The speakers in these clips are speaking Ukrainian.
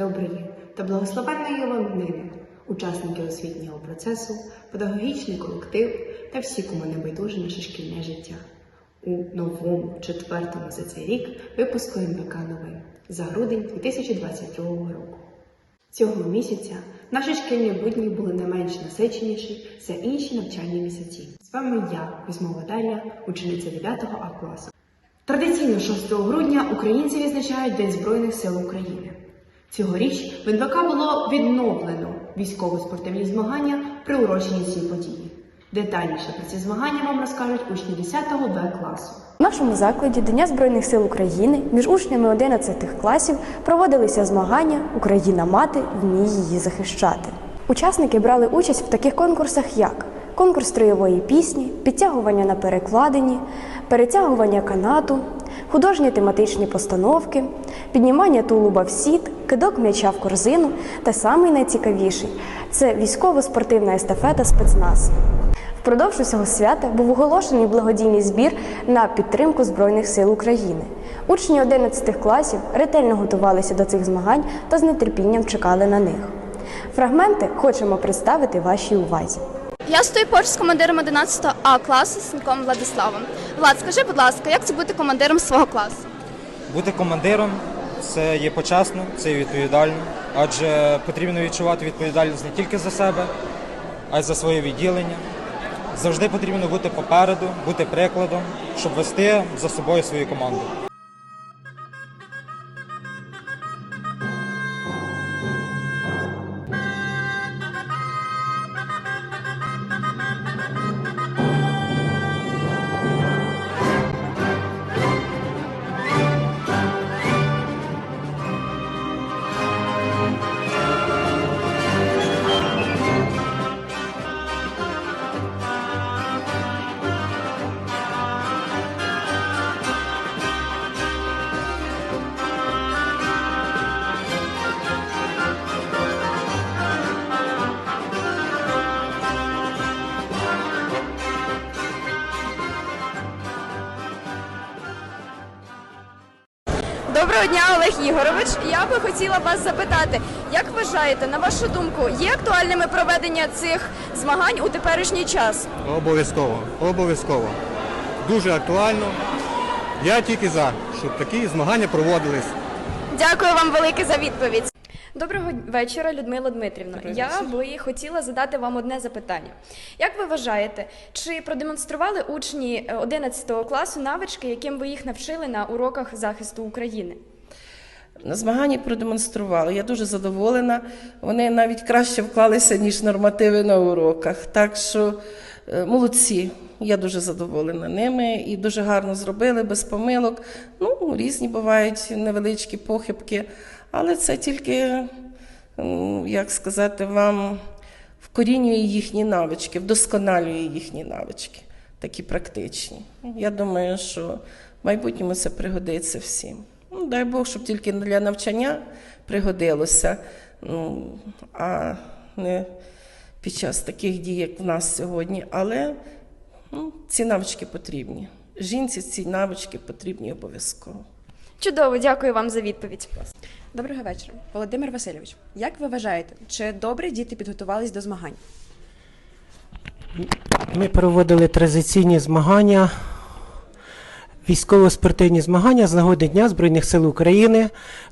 доброї та благословенної вам учасники освітнього процесу, педагогічний колектив та всі, кому не байдуже наше шкільне життя. У новому четвертому за цей рік випуску МБК новин за грудень 2022 року. Цього місяця наші шкільні будні були не менш насиченіші за інші навчальні місяці. З вами я, Кузьмова Дар'я, учениця 9 А класу. Традиційно 6 грудня українці відзначають День Збройних сил України. Цьогоріч в НВК було відновлено військово-спортивні змагання, приурочені цій події. Детальніше про ці змагання вам розкажуть учні 10 Б класу. В нашому закладі Дня Збройних сил України між учнями 11 класів проводилися змагання Україна мати вміє її захищати. Учасники брали участь в таких конкурсах, як конкурс строєвої пісні, підтягування на перекладині, перетягування канату, художні тематичні постановки, піднімання тулуба в сіт, кидок м'яча в корзину та самий найцікавіший це військово-спортивна естафета спецназ. Впродовж усього свята був оголошений благодійний збір на підтримку Збройних сил України. Учні 11 класів ретельно готувалися до цих змагань та з нетерпінням чекали на них. Фрагменти хочемо представити вашій увазі. Я стою поруч з командиром 11 А класу Сіньком Владиславом. Влад, скажи, будь ласка, як це бути командиром свого класу? Бути командиром це є почесно, це є відповідально, адже потрібно відчувати відповідальність не тільки за себе, а й за своє відділення. Завжди потрібно бути попереду, бути прикладом, щоб вести за собою свою команду. Ігорович. Я би хотіла вас запитати, як вважаєте, на вашу думку, є актуальними проведення цих змагань у теперішній час? Обов'язково, обов'язково. Дуже актуально. Я тільки за, щоб такі змагання проводились. Дякую вам велике за відповідь. Доброго вечора, Людмила Дмитрівна. Я би хотіла задати вам одне запитання. Як ви вважаєте, чи продемонстрували учні е, 11 класу навички, яким ви їх навчили на уроках захисту України? На змаганні продемонстрували. Я дуже задоволена. Вони навіть краще вклалися, ніж нормативи на уроках. Так що е, молодці. Я дуже задоволена ними і дуже гарно зробили, без помилок. Ну, різні бувають невеличкі похибки, але це тільки, як сказати вам, вкорінює їхні навички, вдосконалює їхні навички, такі практичні. Я думаю, що в майбутньому це пригодиться всім. Ну, дай Бог, щоб тільки для навчання пригодилося, ну, а не під час таких дій, як в нас сьогодні. Але ну, ці навички потрібні. Жінці ці навички потрібні обов'язково. Чудово, дякую вам за відповідь. Доброго вечора, Володимир Васильович. Як ви вважаєте, чи добре діти підготувались до змагань? Ми проводили традиційні змагання, військово-спортивні змагання з нагоди Дня Збройних сил України.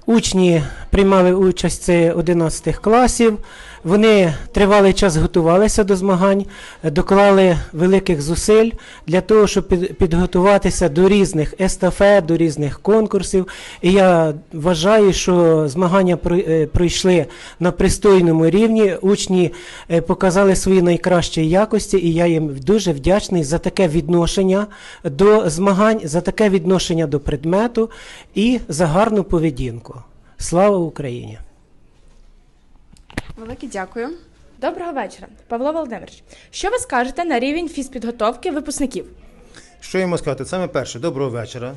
Учні приймали участь це 11 класів. Вони тривалий час готувалися до змагань, доклали великих зусиль для того, щоб під- підготуватися до різних естафет, до різних конкурсів. І я вважаю, що змагання е, пройшли на пристойному рівні. Учні е, показали свої найкращі якості, і я їм дуже вдячний за таке відношення до змагань, за таке відношення до предмету і за гарну поведінку. Слава Україні! Велике дякую. Доброго вечора, Павло Володимирович. Що ви скажете на рівень фізпідготовки випускників? Що йому сказати? Саме перше, доброго вечора.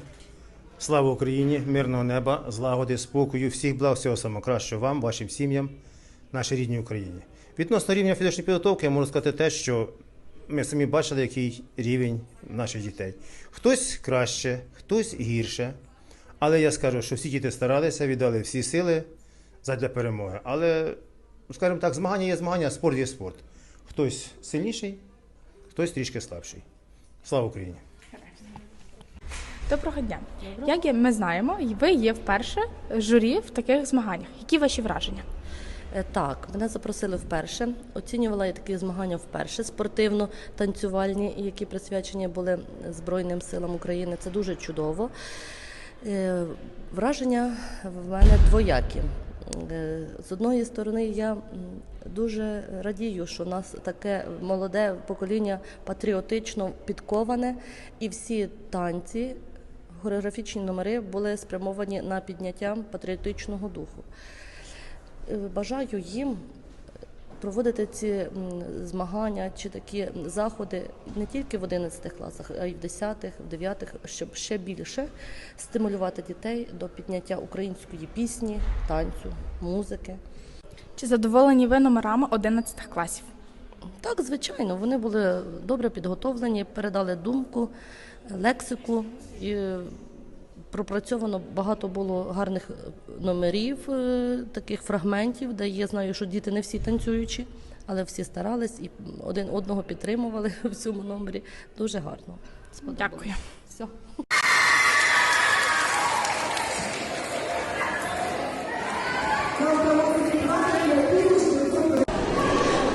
Слава Україні, мирного неба, злагоди, спокою, всіх благ, всього самого кращого вам, вашим сім'ям, нашій рідній Україні. Відносно рівня фізичної підготовки, я можу сказати те, що ми самі бачили, який рівень наших дітей. Хтось краще, хтось гірше. Але я скажу, що всі діти старалися, віддали всі сили задля перемоги. Але, ну, скажімо так, змагання є змагання, а спорт є спорт. Хтось сильніший, хтось трішки слабший. Слава Україні! Доброго дня. Як ми знаємо, ви є вперше журі в таких змаганнях. Які ваші враження? Е, Так, мене запросили вперше. Оцінювала я такі змагання вперше спортивно-танцювальні, які присвячені були Збройним силам України. Це дуже чудово. Е, Враження в мене двоякі. Е, З одної сторони, я дуже радію, що у нас таке молоде покоління патріотично підковане, і всі танці, хореографічні номери були спрямовані на підняття патріотичного духу. Е, Бажаю їм проводити ці змагання чи такі заходи не тільки в 11 класах, а й в 10, в 9, щоб ще більше стимулювати дітей до підняття української пісні, танцю, музики. Чи задоволені ви номерами 11 класів? Так, звичайно, вони були добре підготовлені, передали думку, лексику. І пропрацьовано багато було гарних е, номерів, е, таких фрагментів, де я знаю, що діти не всі танцюючі, але всі старались і один одного підтримували в цьому номері. Дуже гарно. Сподобалось. Дякую. Все.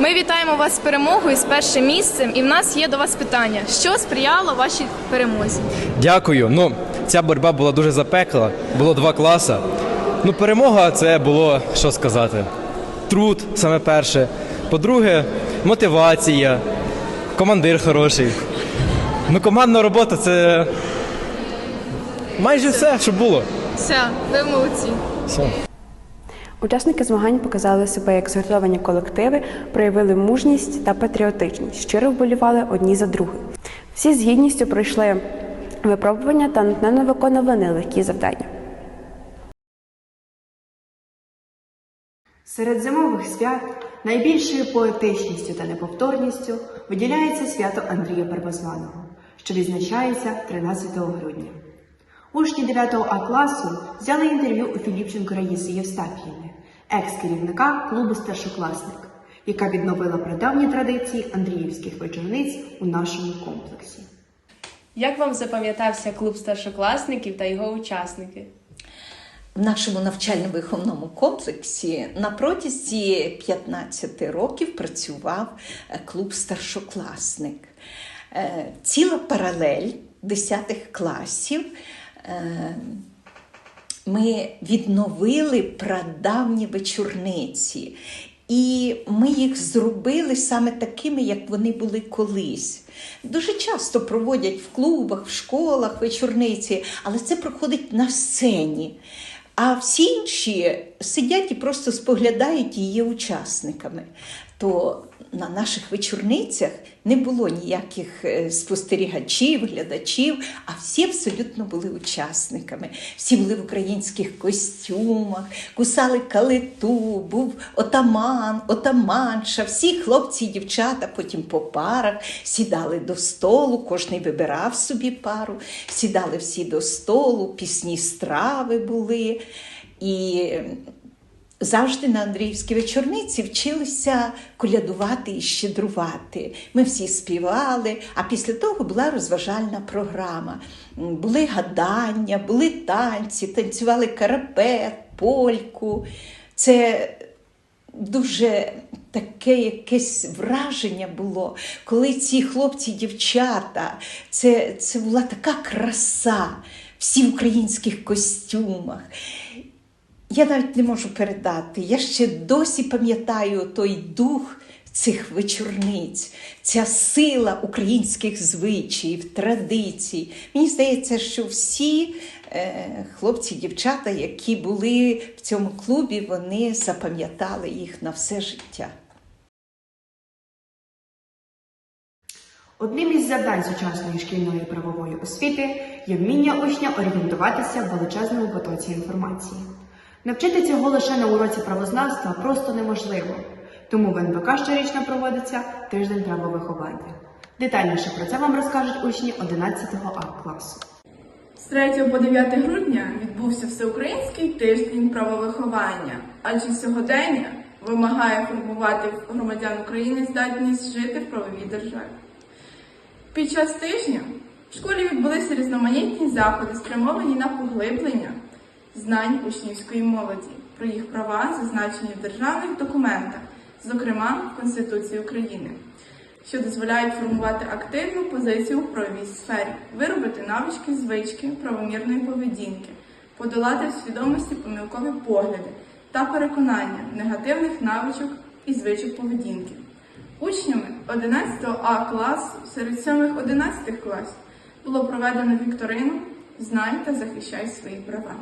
Ми вітаємо вас з перемогою з першим місцем, і в нас є до вас питання: що сприяло вашій перемозі? Дякую. Ну, ця боротьба була дуже запекла, було два класи. Ну, перемога це було, що сказати, труд саме перше. По-друге, мотивація, командир хороший. Ну, командна робота це майже все, що було. Все, ви молодці. Все. Учасники змагань показали себе як згуртовані колективи, проявили мужність та патріотичність, щиро вболівали одні за других. Всі з гідністю пройшли випробування та натхненно виконували нелегкі завдання. Серед зимових свят найбільшою поетичністю та неповторністю виділяється свято Андрія Первозваного, що відзначається 13 грудня. Учні 9 А класу взяли інтерв'ю у Філіпченко Раїси Євстафіївни, екс-керівника клубу Старшокласник, яка відновила прадавні традиції Андріївських вечорниць у нашому комплексі. Як вам запам'ятався клуб старшокласників та його учасники? В нашому навчально-виховному комплексі на протязі 15 років працював е, клуб старшокласник. Е, Ціла паралель 10 класів. е, Ми відновили прадавні вечорниці, і ми їх зробили саме такими, як вони були колись. Дуже часто проводять в клубах, в школах вечорниці, але це проходить на сцені. А всі інші сидять і просто споглядають є учасниками. То на наших вечорницях не було ніяких е, спостерігачів, глядачів, а всі абсолютно були учасниками. Всі були в українських костюмах, кусали калиту, був отаман, отаманша, всі хлопці і дівчата потім по парах сідали до столу, кожний вибирав собі пару, сідали всі до столу, пісні страви були. І Завжди на Андріївській вечорниці вчилися колядувати і щедрувати. Ми всі співали, а після того була розважальна програма. Були гадання, були танці, танцювали карапет, польку. Це дуже таке якесь враження було, коли ці хлопці, дівчата, це, це була така краса, всі в українських костюмах. Я навіть не можу передати. Я ще досі пам'ятаю той дух цих вечорниць, ця сила українських звичаїв, традицій. Мені здається, що всі е, хлопці, дівчата, які були в цьому клубі, вони запам'ятали їх на все життя. Одним із завдань сучасної шкільної правової освіти є вміння учня орієнтуватися в величезному потоці інформації. Навчити цього лише на уроці правознавства просто неможливо, тому в НВК щорічно проводиться тиждень правовиховання. Детальніше про це вам розкажуть учні 11 А класу. З 3 по 9 грудня відбувся всеукраїнський тиждень правовиховання, адже сьогодення вимагає формувати громадян України здатність жити в правовій державі. Під час тижня в школі відбулися різноманітні заходи, спрямовані на поглиблення знань учнівської молоді про їх права, зазначені в державних документах, зокрема в Конституції України, що дозволяють формувати активну позицію у правовій сфері, виробити навички, звички правомірної поведінки, подолати в свідомості помилкові погляди та переконання негативних навичок і звичок поведінки. Учнями 11 А класу серед 7-11 класів було проведено вікторину Знай та захищай свої права.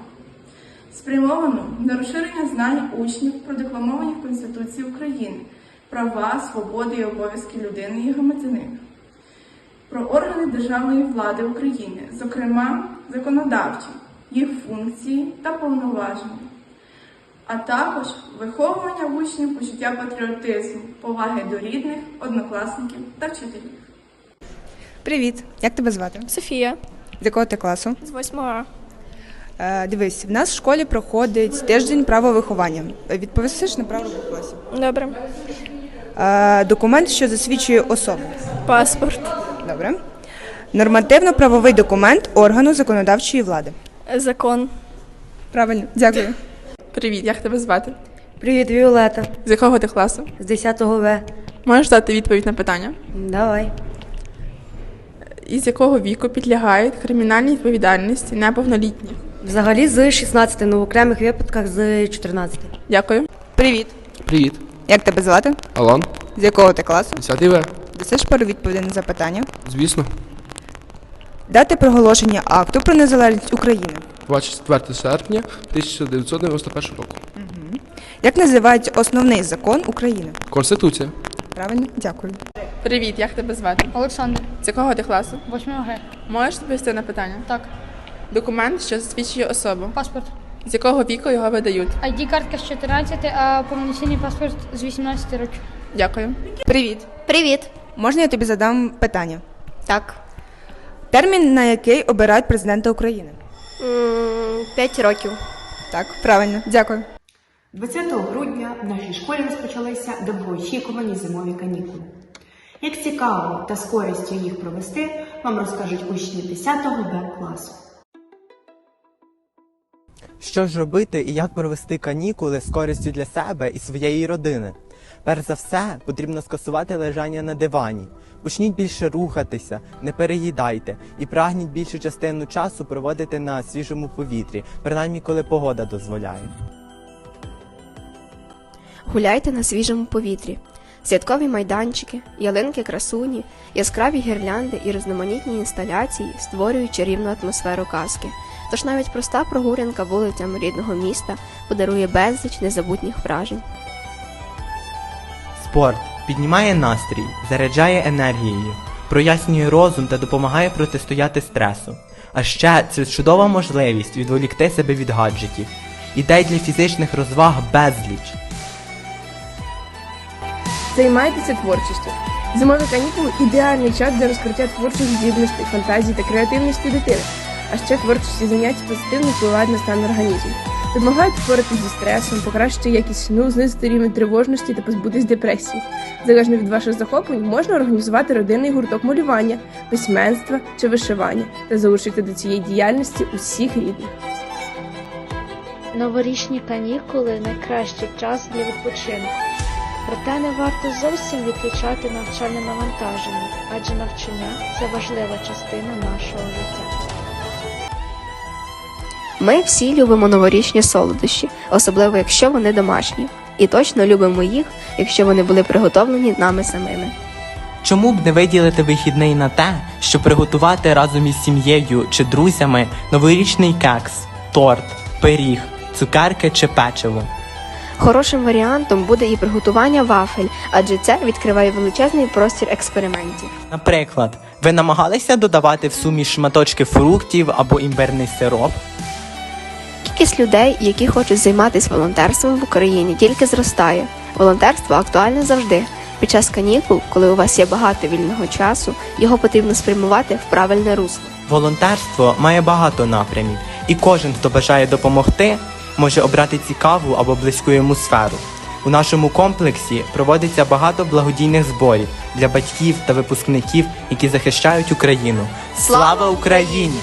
Спрямовано на розширення знань учнів про декламовані в Конституції України, права, свободи і обов'язки людини і громадянина, про органи державної влади України, зокрема законодавчі, їх функції та повноваження, а також виховування в учнів почуття патріотизму, поваги до рідних, однокласників та вчителів. Привіт, як тебе звати? Софія З якого ти класу? з 8 А. Е, дивись, в нас в школі проходить тиждень правовиховання. Відповісиш на право класі. Добре. Е, документ, що засвідчує особу. Паспорт. Добре. Нормативно-правовий документ органу законодавчої влади. Закон. Правильно, дякую. Привіт, як тебе звати? Привіт, Віолета. З якого ти класу? З 10 В. Можеш дати відповідь на питання? Давай. Із якого віку підлягають кримінальній відповідальності неповнолітні? Взагалі з 16, ну в окремих випадках з 14. Дякую. Привіт. Привіт, Як тебе звати? Алан, З якого ти класу? 10 В. Дасиш пару відповідей на запитання. Звісно, Дати проголошення акту про незалежність України. 24 серпня 1991 року. Як називається основний закон України? Конституція. Правильно, дякую. Привіт, як тебе звати? Олександр, З якого ти класу? 8 Г. Можеш відповісти на питання? Так, Документ, що засвідчує особу. паспорт. З якого віку його видають? ID картка з 14, а повноцінний паспорт з 18 років. Дякую. Привіт. Привіт. Можна я тобі задам питання? Так. Термін, на який обирають президента України? 5 років. Так, правильно, дякую. 20 грудня в нашій школі розпочалися довгоочікувані зимові канікули. Як цікаво та з користю їх провести, вам розкажуть учні 10 Б класу. Що ж робити і як провести канікули з користю для себе і своєї родини? Перш за все, потрібно скасувати лежання на дивані. Почніть більше рухатися, не переїдайте і прагніть більшу частину часу проводити на свіжому повітрі, принаймні коли погода дозволяє. Гуляйте на свіжому повітрі. Святкові майданчики, ялинки красуні, яскраві гірлянди і різноманітні інсталяції створюють чарівну атмосферу казки. Тож навіть проста прогулянка вулицями рідного міста подарує безліч незабутніх вражень. Спорт піднімає настрій, заряджає енергією, прояснює розум та допомагає протистояти стресу. А ще це чудова можливість відволікти себе від гаджетів. Ідей для фізичних розваг безліч. Займайтеся творчістю. Зимові канікули ідеальний час для розкриття творчих здібностей, фантазії та креативності дитини. А ще творчості заняття позитивно впливають на стан організму. Допомагають впоратися зі стресом, покращити якість сну, знизити рівень тривожності та позбутись депресії. Залежно від ваших захоплень, можна організувати родинний гурток малювання, письменства чи вишивання та залучити до цієї діяльності усіх рідних. Новорічні канікули найкращий час для відпочинку. Проте не варто зовсім відключати навчальне навантаження, адже навчання це важлива частина нашого життя. Ми всі любимо новорічні солодощі, особливо якщо вони домашні. І точно любимо їх, якщо вони були приготовлені нами самими. Чому б не виділити вихідний на те, щоб приготувати разом із сім'єю чи друзями новорічний кекс, торт, пиріг, цукерки чи печиво? Хорошим варіантом буде і приготування вафель, адже це відкриває величезний простір експериментів. Наприклад, ви намагалися додавати в суміш шматочки фруктів або імбирний сироп? Кількість людей, які хочуть займатися волонтерством в Україні, тільки зростає. Волонтерство актуальне завжди. Під час канікул, коли у вас є багато вільного часу, його потрібно спрямувати в правильне русло. Волонтерство має багато напрямів, і кожен, хто бажає допомогти, може обрати цікаву або близьку йому сферу. У нашому комплексі проводиться багато благодійних зборів для батьків та випускників, які захищають Україну. Слава Україні!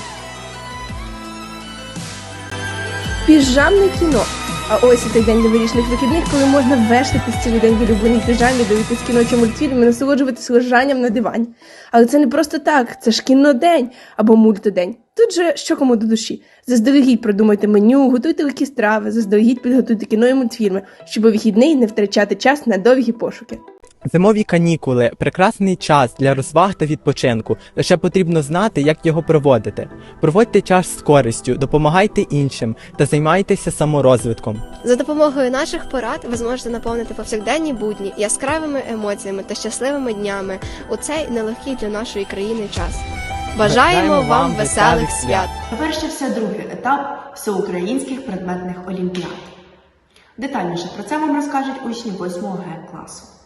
Піжамне кіно. А ось і той день новорічних вихідних, коли можна вештатись цілий день в улюбленій піжамі, дивитись кіно чи мультфільми, насолоджуватись лежанням на дивані. Але це не просто так, це ж кінодень або мультидень. Тут же що кому до душі. Заздалегідь продумайте меню, готуйте легкі страви, заздалегідь підготуйте кіно і мультфільми, щоб у вихідний не втрачати час на довгі пошуки. Зимові канікули прекрасний час для розваг та відпочинку. Лише потрібно знати, як його проводити. Проводьте час з користю, допомагайте іншим та займайтеся саморозвитком. За допомогою наших порад ви зможете наповнити повсякденні будні яскравими емоціями та щасливими днями у цей нелегкий для нашої країни час. Бажаємо вам веселих свят! Завершився другий етап всеукраїнських предметних олімпіад. Детальніше про це вам розкажуть учні 8 Г класу.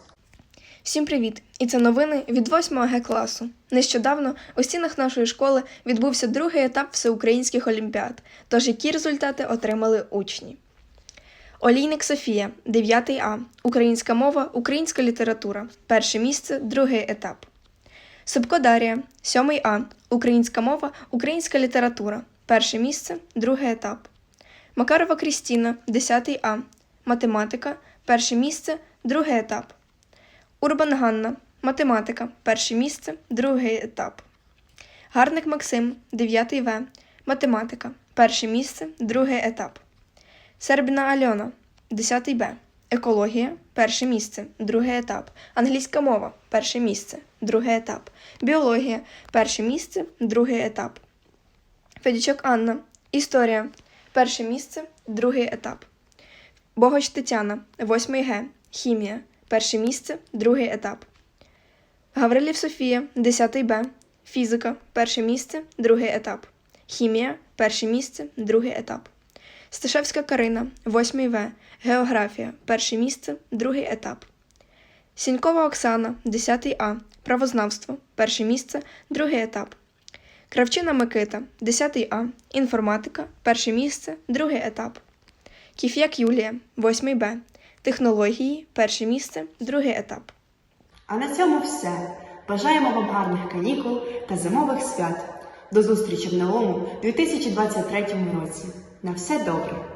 Всім привіт! І це новини від 8 Г класу. Нещодавно у стінах нашої школи відбувся другий етап всеукраїнських олімпіад. Тож які результати отримали учні? Олійник Софія, 9 А. Українська мова, українська література. Перше місце, другий етап. Собко Дарія, 7 А. Українська мова, українська література. Перше місце, другий етап. Макарова Крістіна, 10 А. Математика, перше місце, другий етап. Урбан Ганна, математика, перше місце, другий етап. Гарник Максим, 9 В. Математика, перше місце, другий етап. Сербіна Альона, 10 Б. Екологія, перше місце, другий етап. Англійська мова, перше місце, другий етап. Біологія, перше місце, другий етап. Федічок Анна, історія, перше місце, другий етап. Богоч Тетяна, 8 Г. Хімія, перше місце, другий етап. Гаврилів Софія, 10 Б. Фізика, перше місце, другий етап. Хімія, перше місце, другий етап. Сташевська Карина, 8 В. Географія, перше місце, другий етап. Сінькова Оксана, 10 А. Правознавство, перше місце, другий етап. Кравчина Микита, 10 А. Інформатика, перше місце, другий етап. Кіф'як Юлія, 8 Б. Технології, перше місце, другий етап. А на цьому все. Бажаємо вам гарних канікул та зимових свят. До зустрічі в новому 2023 році. На все добре!